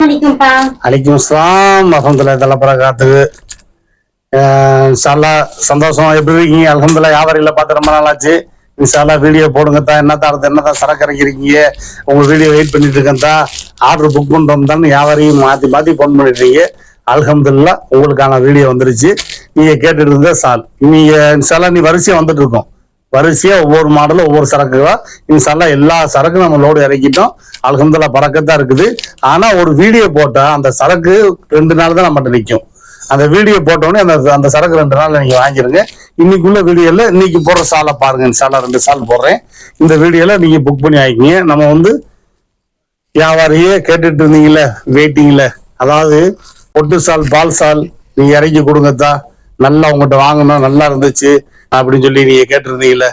வணக்கம்ப்பா அலைக்கும் அஸ்லாம் வரமத்துல தலப்பற காத்துக்கு இன்ஷால்லா சந்தோஷம் எப்படி இருக்கீங்க? அலமதுல்லா வியாபாரிகளை பார்த்து ரொம்ப நாள் ஆச்சு இன்ஷால்லா வீடியோ போடுங்க தான் என்ன தான் என்ன தான் சரக்கு இறங்கிருக்கீங்க உங்க வீடியோ வெயிட் பண்ணிட்டு இருக்கேன் தான் ஆர்டர் புக் பண்ணுறோம் தான். வியாபாரியும் மாற்றி மாற்றி ஃபோன் பண்ணிட்டீங்க. அல்ஹம்துலில்லாஹ் உங்களுக்கான வீடியோ வந்துருச்சு. நீங்கள் கேட்டுட்டு இருந்த சால். நீங்க இன்ஷால்லா நீ வரிசையாக வந்துட்டு இருக்கோம். வரிசையா ஒவ்வொரு மாடலும் ஒவ்வொரு சரக்குகளா இன்ஷால்லா எல்லா சரக்கும் நம்ம லோடு இறக்கிட்டோம். அல்ஹம்துலில்லாஹ் பறக்கத்தான் இருக்குது. ஆனா ஒரு வீடியோ போட்டா அந்த சரக்கு ரெண்டு நாள் தான் நம்மகிட்ட நிற்கும் அந்த வீடியோ போட்டோடனே அந்த அந்த சரக்கு ரெண்டு நாள் நீங்க வாங்கிருங்க. இன்னைக்குள்ள வீடியோல இன்னைக்கு போற சாலை பாருங்க. இன்ஷால்லா ரெண்டு சால் போடுறேன். இந்த வீடியோல நீங்க புக் பண்ணி ஆகிக்கிங்க நம்ம வந்து வியாபாரியே கேட்டுட்டு இருந்தீங்கல்ல வெயிட்டிங்ல அதாவது பொட்டு சால் பால் சால் நீங்க இறக்கி கொடுங்கத்தான் நல்லா உங்கள்கிட்ட வாங்கணும். நல்லா இருந்துச்சு. அப்படின்னு சொல்லி நீங்க கேட்டிருந்தீங்கல்ல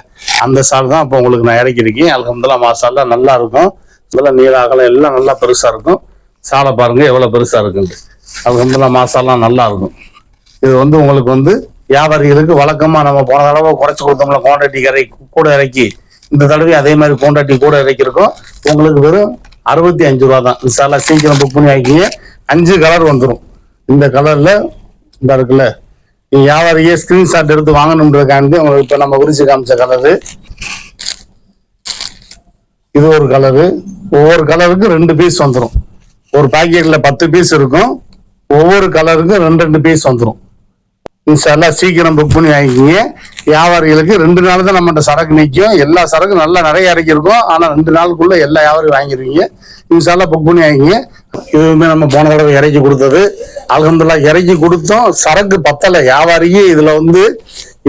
அந்த சால் தான் இப்போ உங்களுக்கு நான் இறக்கிருக்கேன் அலகம்துல்லா மாசாலாம் நல்லா இருக்கும். நல்லா நீள அகலம் எல்லாம் நல்லா பெருசா இருக்கும். சாலை பாருங்க எவ்வளவு பெருசா இருக்குன்ட்டு. அலகம்துல்லா மாசாலாம் நல்லா இருக்கும். இது வந்து உங்களுக்கு வந்து வியாபாரிகளுக்கு வழக்கமா நம்ம போன தடவை குறைச்சு கொடுத்தோம்ல குவான்டிட்டி கரை கூட இறக்கி. இந்த தடவை அதே மாதிரி குவான்டிட்டி கூட இறக்கிருக்கோம் உங்களுக்கு வெறும் அறுபத்தி அஞ்சு ரூபா தான். சாலை சீக்கிரம் புக் பண்ணி ஆக்கிங்க அஞ்சு கலர் வந்துடும் இந்த கலர்ல இந்த இருக்குல்ல வியாபாரியே ஸ்கிரீன்ஷாட் எடுத்து வாங்கணுன்றதுக்காண்டி உங்களுக்கு இப்போ நம்ம குறிச்சு காமிச்ச கலரு இது ஒரு கலரு ஒவ்வொரு கலருக்கும் ரெண்டு பீஸ் வந்துடும் ஒரு பாக்கெட்டில் பத்து பீஸ் இருக்கும். ஒவ்வொரு கலருக்கும் ரெண்டு ரெண்டு பீஸ் வந்துடும் இன்ஷால்லா சீக்கிரம் புக் பண்ணி வாங்கிக்கிங்க. வியாபாரிகளுக்கு ரெண்டு நாள் தான் நம்மகிட்ட சரக்கு நிற்கும் எல்லா சரக்கும் நல்லா நிறைய இறக்கிருக்கும் ஆனால் ரெண்டு நாளுக்குள்ளே எல்லா வியாபாரியும் வாங்கிருவீங்க. இன்ஷால்லா புக் பண்ணி வாங்கிங்க இதுவுமே நம்ம போன தடவை இறக்கி கொடுத்தது. அலகம்துல்லா இறக்கி கொடுத்தோம். சரக்கு பத்தல. வியாபாரியே இதுல வந்து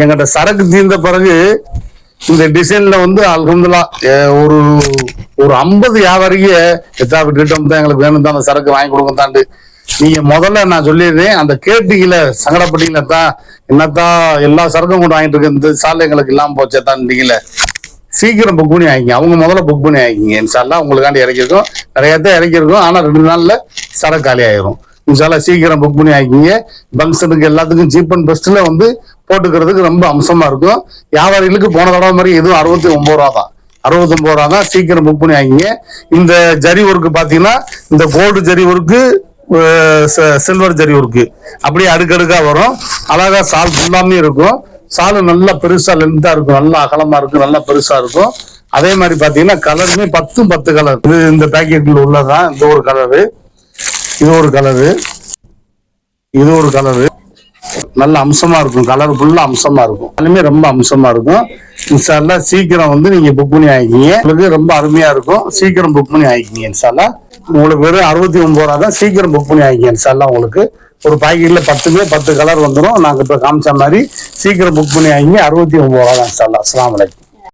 எங்கிட்ட சரக்கு தீர்ந்த பிறகு இந்த டிசைன்ல வந்து அலகம்துல்லா ஒரு ஒரு ஐம்பது வியாபாரிக்கு எத்தா விட்டுட்டோம் தான் எங்களுக்கு வேணும் தான் அந்த சரக்கு வாங்கி கொடுங்க தாண்டு நீங்க முதல்ல நான் சொல்லிடுறேன் அந்த கேட்டீங்கள சங்கடப்பட்டீங்களா தான் என்னத்தான் எல்லா சரக்கும் கொண்டு வாங்கிட்டு இருக்கு இந்த சாலை எங்களுக்கு இல்லாம போச்சே தாண்டிங்கள சீக்கிரம் புக் பண்ணி ஆகிங்க அவங்க முதல்ல புக் பண்ணி ஆகிங்க இன்ஷால்லா உங்களுக்காண்டி இறக்கிருக்கோம் நிறைய தான் இறக்கிருக்கோம் ஆனால் ரெண்டு நாளில் சடை காலி ஆயிரும் இன்ஷால்லா சீக்கிரம் புக் பண்ணி ஆகிங்க பங்க்ஷனுக்கு எல்லாத்துக்கும் சீப் அண்ட் பெஸ்ட்டில் வந்து போட்டுக்கிறதுக்கு ரொம்ப அம்சமாக இருக்கும். வியாபாரிகளுக்கு போன தடவை மாதிரி எதுவும் அறுபத்தி ஒம்பது ரூபா தான். அறுபத்தி ரூபா தான் சீக்கிரம் புக் பண்ணி ஆகிங்க இந்த ஜரி ஒர்க்கு பார்த்தீங்கன்னா இந்த gold zari work silver zari work அப்படியே அடுக்கடுக்காக வரும். அழகா சால் ஃபுல்லாமே இருக்கும். சாலு நல்லா பெருசா லென்த்தா இருக்கும். நல்லா அகலமா இருக்கும். நல்லா பெருசா இருக்கும். அதே மாதிரி பாத்தீங்கன்னா கலருமே பத்தும் பத்து கலர் இது இந்த பேக்கெட்ல உள்ளதான் இந்த ஒரு கலரு இது ஒரு கலரு இது ஒரு கலரு நல்ல அம்சமா இருக்கும். கலர் ஃபுல்லா அம்சமா இருக்கும். எல்லாமே ரொம்ப அம்சமா இருக்கும். இன்சாலா சீக்கிரம் வந்து நீங்க புக் பண்ணி வாங்கிக்கிங்க உங்களுக்கு ரொம்ப அருமையா இருக்கும். சீக்கிரம் புக் பண்ணி ஆயிக்கிங்க இன்சாலா உங்களுக்கு வெறும் அறுபத்தி ஒன்பது ரூபா தான் சீக்கிரம் புக் பண்ணி வாங்கிக்கிங்க இன்சாலா உங்களுக்கு. ஒரு பாக்கெட்ல பத்துமே பத்து கலர் வந்துடும் நாங்க இப்ப காமிச்ச மாதிரி சீக்கிரம் புக் பண்ணி வாங்கிங்க அறுபத்தி ஒன்பது ரூபா தான் சார் அஸ்லாம் அலைக்கும்.